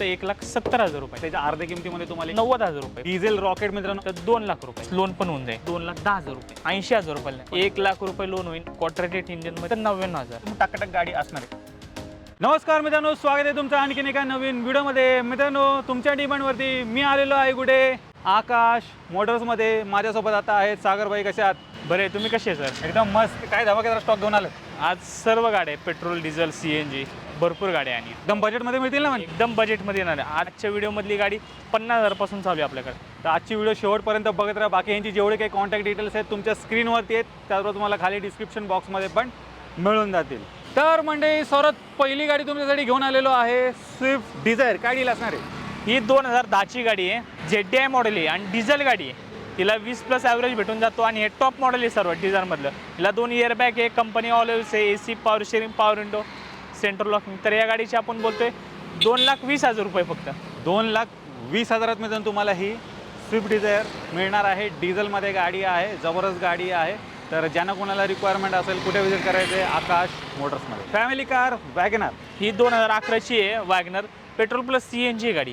तर एक लाख सत्तर हजार रुपये. त्याच्या अर्ध्या किमतीमध्ये तुम्हाला नव्वद हजार रुपये. डिझेल रॉकेट मित्रांनो तर दोन लाख रुपये. लोन पण होऊन जाईल. दोन लाख दहा हजार रुपये. ऐंशी हजार रुपये एक लाख रुपये लोन होईल. क्वार्टरेटेड इंजिनमध्ये नव्याण्णव हजार. टाकाटक गाडी असणार आहे. नमस्कार मित्रांनो स्वागत आहे तुमचं आणखीन एका नवीन व्हिडिओमध्ये मित्रांनो तुमच्या डिमांडवरती मी आलेलो आहे कुठे? आकाश मोटर्समध्ये माझ्यासोबत आता आहेत. सागरबाई कसे आहात? बरे तुम्ही कसे आहे सर? एकदम मस्त. काय धमाकेदार स्टॉक घेऊन आले आज सर्व गाड्या petrol diesel C N G भरपूर गाड्या आणि. एकदम बजेटमध्ये मिळतील ना म्हणजे एकदम बजेटमध्ये येणार आहे. आजच्या व्हिडिओमधली गाडी पन्नास हजारपासून चालू आहे आपल्याकडे. तर आजची व्हिडिओ शेवटपर्यंत बघत राहा. बाकी यांची जेवढे काही कॉन्टॅक्ट डिटेल्स आहेत तुमच्या स्क्रीनवरती आहेत. त्याबरोबर तुम्हाला खाली डिस्क्रिप्शन बॉक्समध्ये पण मिळून जातील. तर म्हणजे सर्वात पहिली गाडी तुमच्यासाठी घेऊन आलेलो आहे स्विफ्ट डिझायर काय डील असणार आहे? ही दोन हजार दहाची गाडी आहे जेड डी आय मॉडेल आहे आणि डिझेल गाडी आहे. तिला वीस प्लस ॲव्हरेज भेटून जातो आणि हे टॉप मॉडेल आहे सर्व डिझायरमधलं हिला दोन इयर बॅग आहे कंपनी ऑल आहे A C power steering power window central locking तर या गाडीची आपण बोलतोय दोन लाख वीस हजार रुपये फक्त. दोन लाख वीस हजारात मिळून तुम्हाला ही स्विफ्ट डिझायर मिळणार आहे. डिझेलमध्ये गाडी आहे जबरदस्त गाडी आहे. तर ज्यांना कोणाला रिक्वायरमेंट असेल कुठे विजिट करायचं आहे आकाश मोटर्समध्ये फॅमिली कार वॅगनार ही दोन हजार अकराची आहे WagonR petrol plus C N G गाडी.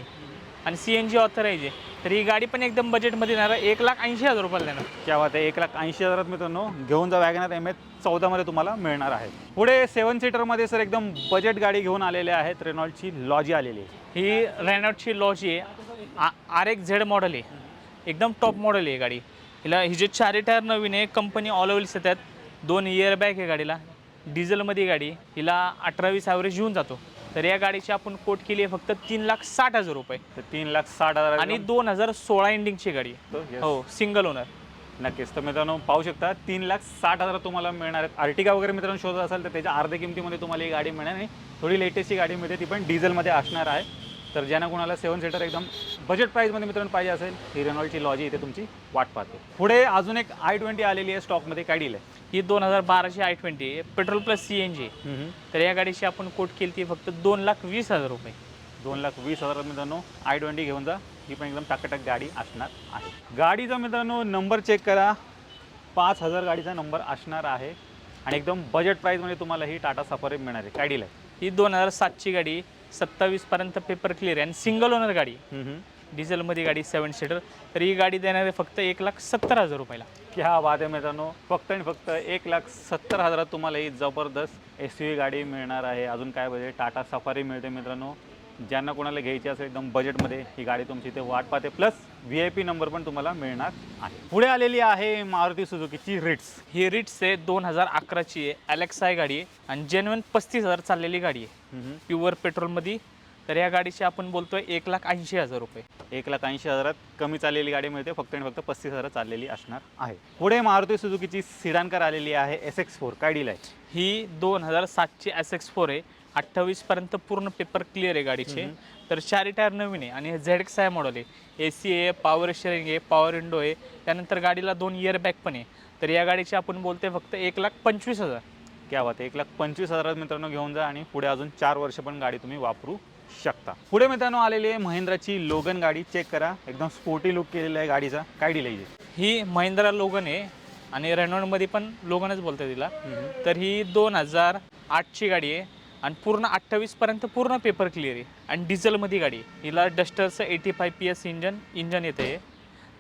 आणि सी एन जी ऑथराईज आहे तर ही गाडी पण एकदम बजेटमध्ये येणार आहे. एक लाख ऐंशी हजार रुपयाला देणार. क्या बात आहे. एक लाख ऐंशी हजारात मित्रांनो घेऊन जा वॅगनार एम एच चौदामध्ये तुम्हाला मिळणार आहे. पुढे सेवन सीटरमध्ये सर एकदम बजेट गाडी घेऊन आलेले आहेत रेनॉल्डची लॉजी आलेली आहे. ही रॅनॉटची लॉजी आहे. आर एक्स झेड मॉडेल आहे. एकदम टॉप मॉडेल आहे गाडी. हिला हिचे चारी टायर नवीन आहे कंपनी ऑल ओव्हल्स येतात. दोन इयर बॅग आहे गाडीला. डिझेलमध्ये गाडी. हिला अठरा वीस ॲव्हरेज येऊन जातो. तर या गाडीची आपण कोट केली आहे फक्त तीन लाख साठ हजार रुपये. तर तीन लाख साठ हजार आणि दोन हजार सोळा एंडिंगची गाडी. आहे. yes. हो सिंगल ओनर नक्कीच. तर मित्रांनो पाहू शकता तीन लाख साठ हजार तुम्हाला मिळणार आहेत. आर्टिका वगैरे मित्रांनो शोधत असाल तर त्याच्या अर्ध्या किमतीमध्ये तुम्हाला ही गाडी मिळणार नाही थोडी लेटेस्टची गाडी मिळते ती पण डिझेलमध्ये असणार आहे. तर ज्यांना कोणाला सेवन सीटर एकदम बजेट प्राईजमध्ये मित्रांनो पाहिजे असेल ही रेनॉल्डची लॉजी इथे तुमची वाट पाहते. पुढे अजून एक आय ट्वेंटी आलेली आहे स्टॉकमध्ये काय डील आहे? ही दोन हजार बाराची आय ट्वेंटी आहे petrol plus C N G तर या गाडीची आपण कोट केली ती फक्त दोन लाख वीस हजार रुपये. दोन लाख वीस हजार मित्रांनो आय ट्वेंटी घेऊन जा. ही पण एकदम टाकाटक गाडी असणार आहे. गाडीचा मित्रांनो नंबर चेक करा. पाच हजार गाडीचा नंबर असणार आहे. आणि एकदम बजेट प्राईजमध्ये तुम्हाला ही टाटा सफारी मिळणार आहे. काय डील आहे? ही दोन हजार सातची गाडी सत्तावीसपर्यंत पेपर क्लिअर आहे. आणि सिंगल ओनर गाडी. डिझेलमध्ये गाडी सेवन सीटर तर ही गाडी देणार आहे फक्त एक लाख सत्तर हजार रुपयाला. क्या बात आहे मित्रांनो. फक्त आणि फक्त एक लाख सत्तर हजारात तुम्हाला ही जबरदस्त एस यू गाडी मिळणार आहे. अजून काय पाहिजे? टाटा सफारी मिळते मित्रांनो. ज्यांना कोणाला घ्यायची असेल एकदम बजेटमध्ये ही गाडी तुमची इथे वाट पाहते. Plus V I P number पण तुम्हाला मिळणार आहे. पुढे आलेली आहे मारुती सुझुकीची रिट्स ही रिट्स आहे दोन हजार अकराची आहे. अलेक्साय गाडी आहे. आणि जेन्युन पस्तीस हजार चाललेली गाडी आहे. प्युअर पेट्रोलमध्ये. तर या गाडीची आपण बोलतोय एक लाख ऐंशी हजार रुपये. एक लाख ऐंशी हजारात कमी चाललेली गाडी मिळते. फक्त आणि फक्त पस्तीस हजारात चाललेली असणार आहे. पुढे मारुती सुझुकीची सिडानकर आलेली आहे एस एक्स फोर काय डील आहे? ही दोन हजार सातची एस एक्स फोर आहे. अठ्ठावीसपर्यंत पूर्ण पेपर क्लिअर आहे गाडीचे. तर चारी टायर नवीन आहे. आणि झेड एक्स आय मॉडेल आहे. ए सी आहे पॉवर शेअरिंग आहे पॉवर विंडो आहे. त्यानंतर गाडीला दोन इयर बॅग पण आहे. तर या गाडीची आपण बोलतोय फक्त एक लाख पंचवीस हजार. क्या बात आहे एक लाख पंचवीस हजारात मित्रांनो घेऊन जा आणि पुढे अजून चार वर्ष पण गाडी तुम्ही वापरू शकता. पुढे मित्रांनो आलेली आहे महिंद्राची लोगन गाडी. चेक करा. एकदम स्पोर्टी लुक केलेला आहे गाडीचा. काय डील? ही महिंद्रा लोगन आहे आणि रेनॉल्डमध्ये पण लोगनच बोलतात तिला. तर ही दोन हजार आठची गाडी आहे आणि पूर्ण अठ्ठावीसपर्यंत पूर्ण पेपर क्लिअर आहे. आणि डिझेलमध्ये गाडी हिला डस्टरचं eighty five P S engine engine येतं आहे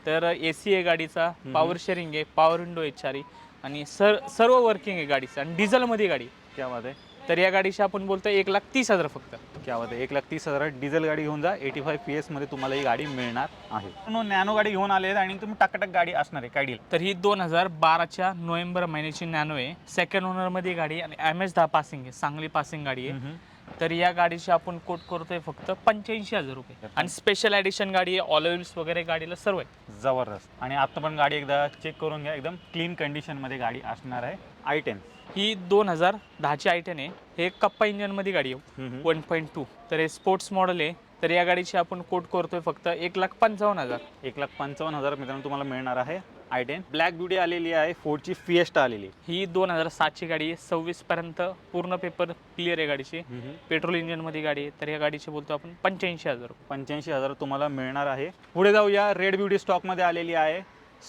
तर ए सी आहे गाडीचा. पॉवर शेअरिंग आहे. पॉवर विंडो आहे चारी. आणि सर सर्व वर्किंग आहे गाडीचं. आणि डिझेलमध्ये गाडी. क्या बात आहे. तर या गाडीची आपण बोलतो एक लाख तीस हजार फक्त. क्या बात आहे. एक लाख तीस हजारात डिझेल गाडी घेऊन जा. एटी फाय पी एसमध्ये तुम्हाला ही गाडी मिळणार आहे. नॅनो गाडी घेऊन आले आणि तुम्ही टाकाटक गाडी असणार आहे. काय डील तर ही दोन हजार बाराच्या नोव्हेंबर महिन्याची नॅनो आहे. सेकंड ओनरमध्ये गाडी आणि एम एस दहा पासिंग आहे. सांगली पासिंग गाडी आहे. तर या गाडीची आपण कोट करतोय फक्त पंच्याऐंशी हजार रुपये. आणि स्पेशल ॲडिशन गाडी आहे ऑल व्हील्स वगैरे गाडीला सर्व आहे जबरदस्त. आणि आता पण गाडी एकदा चेक करून घ्या एकदम क्लीन कंडिशनमध्ये गाडी असणार आहे आय टेन ही दोन हजार दहाची आय टेन आहे. हे कप्पा इंजनमध्ये गाडी आहे. वन पॉईंट टू तर हे स्पोर्ट्स मॉडेल आहे. तर या गाडीची आपण कोट करतोय फक्त एक लाख पंचावन्न हजार. एक लाख पंचावन्न हजार मित्रांनो तुम्हाला मिळणार आहे. आय टेन ब्लॅक ब्युटी आलेली आहे फोर्डची फिएस्टा आलेली. ही दोन हजार सातची गाडी आहे सव्वीसपर्यंत पूर्ण पेपर क्लिअर आहे गाडीची. पेट्रोल इंजनमध्ये गाडी आहे तर या गाडीची बोलतो आपण पंच्याऐंशी हजार पंच्याऐंशी हजार तुम्हाला मिळणार आहे. पुढे जाऊया रेड ब्युटी स्टॉकमध्ये आलेली आहे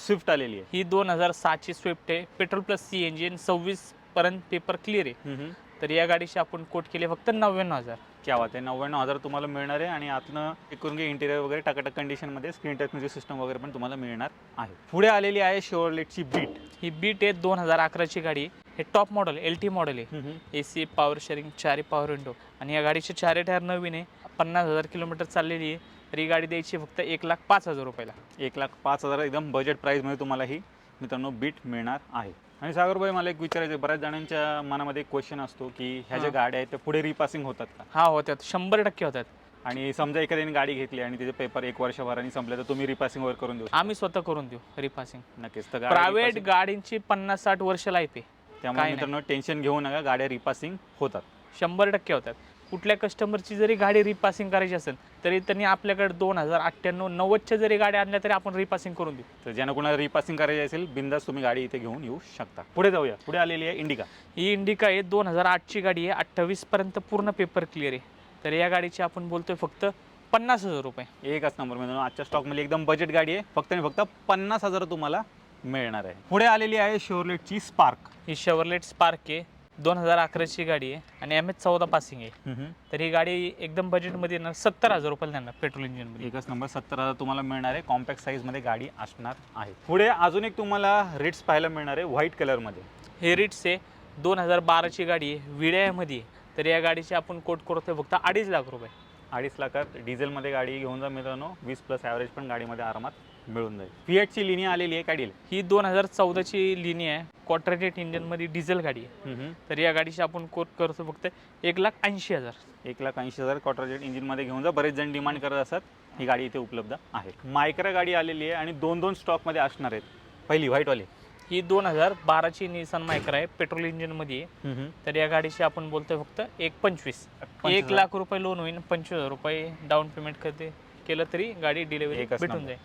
स्विफ्ट आलेली आहे. ही दोन हजार सहाची स्विफ्ट आहे पेट्रोल प्लस सी जी सव्वीस पर्यंत पेपर क्लिअर आहे. तर या गाडीची आपण कोट केली फक्त नव्याण्णव हजार. क्या बात आहे. नव्याण्णव हजार तुम्हाला मिळणार आहे आणि आतनं एक करून घे इंटिरियर वगैरे टकाटक कंडिशनमध्ये स्क्रीन टच म्युझिक सिस्टम वगैरे पण तुम्हाला मिळणार आहे. पुढे आलेली आहे शेवरलेटची बीट ही बीट आहे दोन हजार अकराची गाडी. हे top model L T model आहे. ए सी पॉवर शेअरिंग चारी पॉवर विंडो आणि या गाडीचे चारही टायर नवीन आहे. पन्नास हजार किलोमीटर चाललेली आहे. तर ही गाडी द्यायची फक्त एक लाख पाच हजार रुपयाला. एक लाख पाच हजार एकदम बजेट प्राईजमध्ये तुम्हाला ही मित्रांनो बीट मिळणार आहे. आणि सागरभाई मला एक विचारायचं बऱ्याच जणांच्या मनामध्ये एक क्वेश्चन असतो की ह्या ज्या. गाड्या आहेत त्या पुढे रिपासिंग होतात का? हा होत्यात शंभर टक्के होतात. आणि समजा एखाद्याने गाडी घेतली आणि तिचे पेपर एक वर्षभराने संपले तर तुम्ही रिपासिंग वगैरे करून देऊ शकता? आम्ही स्वतः करून देऊ रिपासिंग नक्कीच. तर प्रायव्हेट repassing- गाडींची पन्नास साठ वर्ष लाईफ आहे त्यामुळे नाही. मित्रांनो टेन्शन घेऊ नका. गाड्या रिपासिंग होतात. शंभर टक्के होतात. कुठल्या कस्टमरची जरी गाडी रिपासिंग करायची असेल तरी त्यांनी आपल्याकडे दोन हजार अठ्ठ्याण्णव नव्वदच्या जरी गाड्या आणल्या तरी आपण रिपासिंग करून देऊ. तर ज्यांना कोणाला रिपासिंग करायची असेल बिंदास तुम्ही गाडी इथे घेऊन येऊ शकता. पुढे जाऊया. पुढे आलेली आहे इंडिका ही इंडिका आहे दोन हजार आठची गाडी आहे. अठ्ठावीसपर्यंत पूर्ण पेपर क्लिअर आहे. तर या गाडीची आपण बोलतोय फक्त पन्नास हजार रुपये. एकच नंबर मित्रांनो आजच्या स्टॉकमध्ये एकदम बजेट गाडी आहे. फक्त आणि फक्त पन्नास हजार तुम्हाला मिळणार आहे. पुढे आलेली आहे शोरलेटची स्पार्क ही शेवरलेट स्पार्क आहे. दोन हजार अकराची गाडी आहे आणि एम एच चौदा पासिंग आहे. तर ही गाडी एकदम बजेटमध्ये येणार सत्तर हजार रुपयाला देणार पेट्रोल इंजिनमध्ये एकच नंबर सत्तर हजार तुम्हाला मिळणार आहे. कॉम्पॅक्ट साईजमध्ये गाडी असणार आहे. पुढे अजून एक तुम्हाला रेट्स पाहायला मिळणार आहे व्हाईट कलरमध्ये हे रिट्स आहे. दोन हजार बाराची गाडी आहे. विड्यामध्ये आहे. तर या गाडीची आपण कोट करतोय फक्त अडीच लाख रुपये. अडीच लाखात डिझेलमध्ये गाडी घेऊन जा मित्रांनो. वीस प्लस ॲव्हरेज पण गाडीमध्ये आरामात. मिळून जाईल. फिएटची लिनी आलेली आहे डील ही दोन हजार चौदाची लिनी आहे. क्वार्टरेटेड इंजिनमध्ये डिझेल गाडी आहे. तर या गाडीची आपण कोट करतो फक्त एक लाख ऐंशी हजार. एक लाख ऐंशी हजार क्वार्टरजेट इंजिनमध्ये घेऊन जा. बरेच जण डिमांड करत असतात. ही गाडी इथे उपलब्ध आहे. मायक्रा गाडी आलेली आहे आणि दोन दोन स्टॉकमध्ये असणार आहेत. पहिली व्हाईटवाली ही दोन हजार बाराची निसान मायक्रा आहे. पेट्रोल इंजिनमध्ये आहे. तर या गाडीची आपण बोलतोय फक्त एक पंचवीस. एक. लाख रुपये लोन होईल पंचवीस हजार रुपये डाऊन पेमेंट करते. केलं तरी गाडी डिलिव्हरी भेटून. जाईल.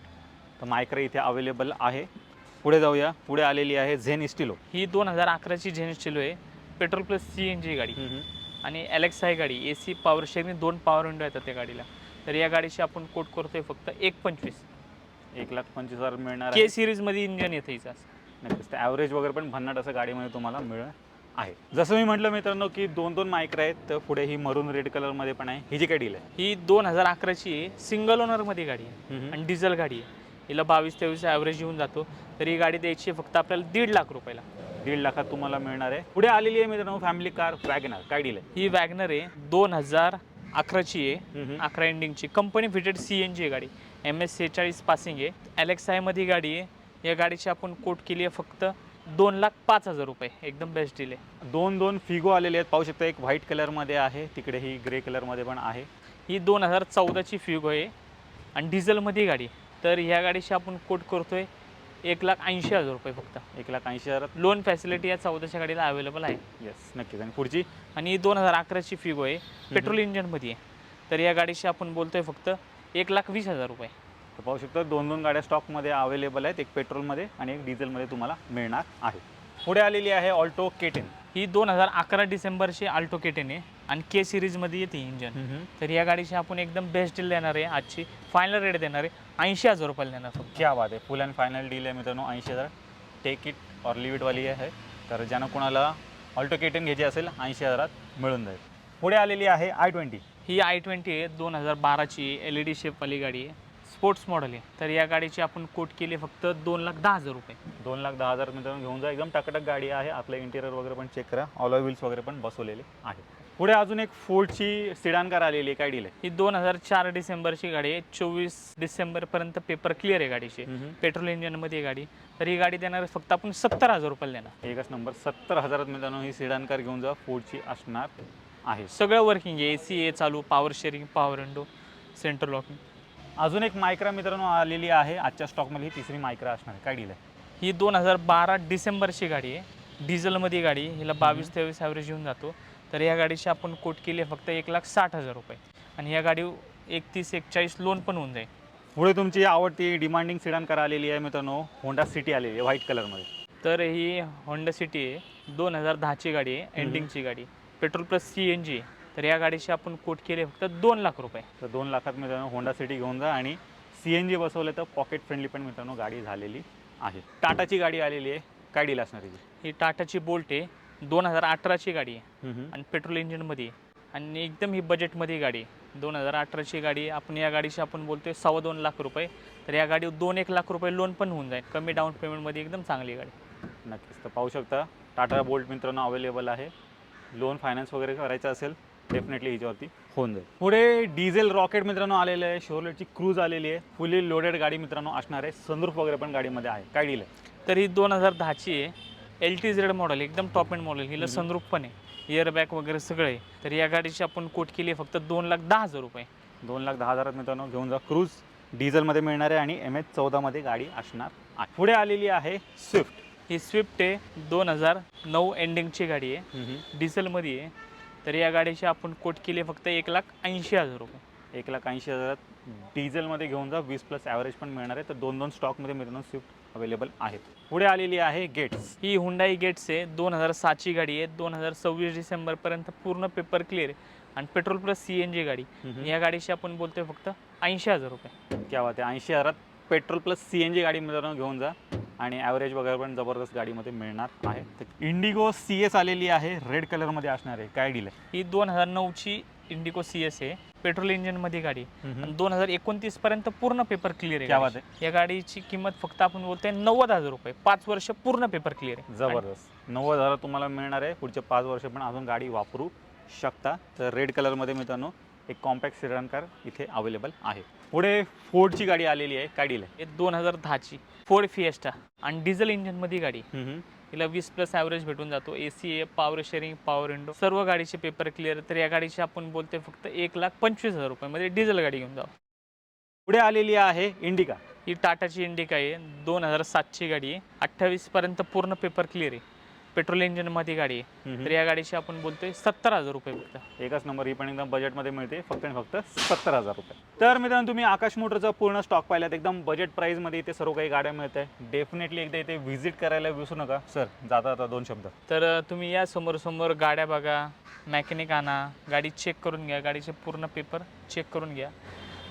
तर मायक्रा इथे अवेलेबल आहे. पुढे जाऊया. पुढे आलेली आहे झेन इस्टिलो ही दोन हजार अकराची जेन्स चिलो आहे. Petrol plus C N G गाडी. आणि एलेक्स आहे गाडी. ए सी पॉवर शेअरिंग दोन पॉवर विंडो येतात त्या गाडीला. तर या गाडीची आपण कोट करतोय फक्त एक पंचवीस. एक लाख पंचवीस हजार मिळणार के सिरीजमध्ये इंजन येतं हिचं. नक्कीच. ॲव्हरेज वगैरे पण भन्नाट असं गाडीमध्ये तुम्हाला मिळणार आहे. जसं मी म्हटलं मित्रांनो की दोन दोन मायक्रा आहेत तर पुढे ही मरून रेड कलरमध्ये पण आहे. ही जी काय डील आहे. ही दोन हजार अकराची आहे सिंगल ओनरमध्ये गाडी आहे. आणि डिझेल गाडी आहे. हिला बावीस तेवीस ॲव्हरेज येऊन जातो. तर ही गाडी द्यायची फक्त आपल्याला दीड लाख रुपयाला. दीड लाखात तुम्हाला मिळणार आहे. पुढे आलेली आहे मित्रांनो फॅमिली कार वॅगनर काय डील आहे? ही वॅगनर आहे दोन हजार अकराची आहे. अकरा एंडिंगची company fitted C N G आहे गाडी. एम एस सेहेचाळीस पासिंग आहे. एलेक्स आयमध्ये गाडी आहे. या गाडीची आपण कोट केली आहे फक्त दोन लाख पाच हजार रुपये. एकदम बेस्ट डील आहे. दोन दोन फिगो आलेले आहेत. पाहू शकता एक व्हाईट कलरमध्ये आहे तिकडे ही ग्रे कलरमध्ये पण आहे. ही दोन हजार चौदाची फ्युगो आहे. आणि डिझेलमध्ये गाडी आहे. तर ह्या गाडीची आपण कोट करतोय. एक लाख ऐंशी हजार रुपये फक्त. एक लाख ऐंशी हजारात लोन फॅसिलिटी या चौदाच्या गाडीला अवेलेबल आहे. येस नक्कीच. आणि पुढची? आणि दोन हजार अकराची फिगो आहे. पेट्रोल इंजनमध्ये आहे. तर या गाडीची आपण बोलतोय फक्त एक लाख वीस हजार रुपये. तर पाहू शकता दोन दोन गाड्या स्टॉकमध्ये अवेलेबल आहेत. एक पेट्रोलमध्ये आणि एक डिझेलमध्ये तुम्हाला मिळणार आहे. पुढे आलेली आहे ऑल्टो केटेन ही दोन हजार अकरा डिसेंबरची आल्टो केटेन आहे आणि के सिरीजमध्ये येते इंजन तर या गाडीची आपण एकदम बेस्ट डील देणार आहे. आजची फायनल रेट देणार आहे. ऐंशी हजार रुपयाला देणार फक्त. क्या बात आहे. फुल अँड फायनल डील आहे मित्रांनो. ऐंशी हजार. टेक इट ऑर लिव्ह इटवाली आहे. तर ज्यांना कोणाला ऑल्टो केटेन घ्यायची असेल ऐंशी हजारात मिळून जाईल. पुढे आलेली आहे आय ट्वेंटी ही आय ट्वेंटी आहे. दोन हजार बाराची एल ई डी शेपवाली गाडी आहे. स्पोर्ट्स मॉडेल आहे. तर या गाडीची आपण कोट केली फक्त दोन लाख दहा हजार रुपये. दोन लाख दहा हजार मित्रांनो घेऊन जा. एकदम टकटक गाडी आहे. आपलं इंटिरियर वगैरे पण चेक करा. ऑल व्हील्स वगैरे पण बसवलेले आहे पुढे अजून एक फोर्डची सिडान कार आलेली आहे. काय डील आहे? ही दोन हजार चार डिसेंबरची गाडी आहे. चोवीस डिसेंबरपर्यंत पेपर क्लिअर आहे गाडीचे. पेट्रोल इंजिनमध्ये आहे गाडी. तर ही गाडी देणार फक्त आपण सत्तर हजार रुपयाला देणार. एकच नंबर. सत्तर हजारात मित्रांनो ही सिडान कार घेऊन जा. फोर्डची असणार आहे. सगळं वर्किंग आहे. ए सी आहे चालू power steering power window centre locking अजून एक मायक्रा मित्रांनो आलेली आहे. आजच्या स्टॉकमध्ये ही तिसरी मायक्रा असणार आहे. काय डील आहे ही दोन हजार बारा डिसेंबरची गाडी आहे. डिझेलमध्ये गाडी आहे. हिला बावीस तेवीस ॲव्हरेज येऊन जातो. तर या गाडीची आपण कोट केली आहे फक्त एक लाख साठ हजार रुपये. आणि या गाडी एकतीस एकचाळीस लोन पण होऊन जाईल. पुढे तुमची आवडती डिमांडिंग सिडान कार आलेली आहे मित्रांनो. होंडा सिटी आलेली आहे व्हाईट कलरमध्ये तर ही होंडा सिटी आहे. दोन हजार दहाची गाडी आहे एंडिंगची गाडी. Petrol plus C N G तर या गाडीची आपण कोट केली फक्त दोन लाख रुपये. तर दोन लाखात मित्रांनो होंडा सिटी घेऊन जा आणि सी एन जी बसवलं तर पॉकेट फ्रेंडली पण मित्रांनो गाडी झालेली आहे. टाटाची गाडी आलेली आहे. काय डील असणार ही टाटाची बोल्ट आहे. दोन हजार अठराची गाडी आहे. आणि पेट्रोल इंजिनमध्ये आणि एकदम ही बजेटमध्ये गाडी दोन हजार अठराची गाडी. आपण या गाडीची आपण बोलतोय सव्वा दोन लाख रुपये. तर या गाडीवर दोन एक लाख रुपये लोन पण होऊन जाईल. कमी डाऊन पेमेंटमध्ये एकदम चांगली गाडी नक्कीच. तर पाहू शकता टाटा बोल्ट मित्रांनो अवेलेबल आहे. लोन फायनान्स वगैरे करायचं असेल डेफिनेटली हिच्यावरती होऊन जाईल. पुढे डिझेल रॉकेट मित्रांनो आलेलं आहे. शोरलेटची क्रूज आलेली आहे. फुली लोडेड गाडी मित्रांनो असणार आहे. सनरूफ वगैरे पण गाडीमध्ये आहे. काय डील आहे तर ही दोन हजार दहाची आहे. एल टी झेड मॉडेल एकदम टॉप एंड मॉडेल हिला सनरूप पण आहे. इयरबॅग वगैरे सगळं आहे. तर या गाडीची आपण कोट केली आहे फक्त दोन लाख दहा हजार रुपये. दोन लाख दहा हजारात मित्रांनो घेऊन जा. क्रूज डिझेलमध्ये मिळणार आहे आणि एम एच चौदामध्ये गाडी असणार आहे. पुढे आलेली आहे स्विफ्ट ही स्विफ्ट आहे. दोन हजार नऊ एंडिंगची गाडी आहे. डिझेलमध्ये आहे. तर या गाडीची आपण कोट केली फक्त एक लाख ऐंशी हजार रुपये. एक लाख ऐंशी हजारात डिझेलमध्ये घेऊन जा वीस प्लस ॲव्हरेज पण मिळणार आहे. तर दोन दोन स्टॉकमध्ये मित्रांनो स्विफ्ट अवेलेबल आहेत. पुढे आलेली आहे गेट्स. ही हुंडाई गेट्स आहे. दोन हजार सातची गाडी आहे. दोन हजार सव्वीस डिसेंबरपर्यंत पूर्ण पेपर क्लिअर आहे. आणि petrol plus C N G गाडी. या गाडीची आपण बोलतोय फक्त ऐंशी हजार रुपये. क्या बात आहे. ऐंशी हजारात petrol plus C N G गाडी मित्रांनो घेऊन जा. आणि ॲव्हरेज वगैरे पण जबरदस्त गाडीमध्ये मिळणार आहे. तर इंडिगो सी एस आलेली आहे रेड कलरमध्ये असणार आहे. काय डील आहे? ही दोन हजार नऊची इंडिको सी एस आहे. पेट्रोल इंजिनमध्ये गाडी. दोन हजार एकोणतीस पर्यंत पूर्ण पेपर क्लिअर क्या आहे गाडीची. या गाडीची किंमत फक्त आपण बोलतोय नव्वद हजार रुपये. पाच वर्ष पूर्ण पेपर क्लिअर आहे. जबरदस्त. नव्वद हजार तुम्हाला मिळणार आहे. पुढचे पाच वर्ष पण अजून गाडी वापरू शकता. तर रेड कलरमध्ये मित्रांनो एक कॉम्पॅक्ट सिडन कार इथे अवेलेबल आहे. पुढे फोर्डची गाडी आलेली आहे काय डील हे दोन हजार दहाची. फोर्ड फिएस्टा आणि डिझेल इंजिनमध्ये गाडी. आहे हिला वीस प्लस ॲव्हरेज भेटून जातो. ए सी आहे पॉवर शेअरिंग पॉवर विंडो सर्व गाडीचे पेपर क्लिअर तर या गाडीची आपण बोलतोय फक्त एक लाख पंचवीस हजार रुपयामध्ये डिझेल गाडी घेऊन जाऊ. पुढे आलेली आहे इंडिका. ही टाटाची इंडिका आहे. दोन हजार सातची गाडी आहे. अठ्ठावीसपर्यंत पूर्ण पेपर क्लिअर आहे. पेट्रोल इंजिनमध्ये गाडी आहे. तर या गाडीची आपण बोलतोय सत्तर हजार रुपये फक्त. एकच नंबर ही पण एकदम बजेटमध्ये मिळते. फक्त आणि फक्त सत्तर हजार रुपये. तर मित्रांनो तुम्ही आकाश मोटरचा पूर्ण स्टॉक पाहिलात एकदम बजेट प्राईजमध्ये इथे सर्व काही गाड्या मिळत आहे डेफिनेटली एकदा इथे व्हिजिट करायला विसरू नका. सर जाता जाता दोन शब्द. तर तुम्ही या समोर समोर गाड्या बघा मॅकॅनिक आणा गाडी चेक करून घ्या गाडीचे पूर्ण पेपर चेक करून घ्या.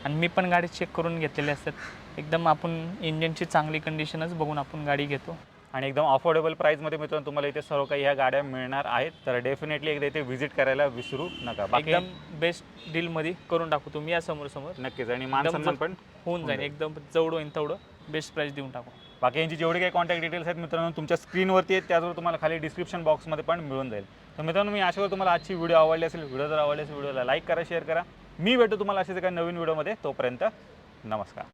आणि मी पण गाडी चेक करून घेतलेले असतात. एकदम आपण इंजिनची चांगली कंडिशनच बघून आपण गाडी घेतो. आणि एकदम अफोर्डेबल प्राईजमध्ये मित्रांनो तुम्हाला इथे सर्व काही ह्या गाड्या मिळणार आहेत. तर डेफिनेटली एकदा इथे व्हिजिट करायला विसरू नका. बाकी एकदम बेस्ट डीलमध्ये करून टाकू तुम्ही या समोर समोर नक्कीच. आणि मान सन्मान पण होऊन जाईल. एकदम जेवढं होईल तेवढं. बेस्ट प्राईस देऊन टाकू. बाकी यांची जेवढे काही कॉन्टॅक्ट डिटेल्स आहेत मित्रांनो तुमच्या स्क्रीनवरती आहेत. त्याचबरोबर तुम्हाला खाली डिस्क्रिप्शन बॉक्समध्ये पण मिळून जाईल. तर मित्रांनो मी आशा करतो तुम्हाला आजची व्हिडिओ आवडली असेल व्हिडिओ जर आवडली असेल व्हिडिओला लाईक करा शेअर करा. मी भेटतो तुम्हाला असेच एका नवीन व्हिडिओमध्ये तोपर्यंत नमस्कार.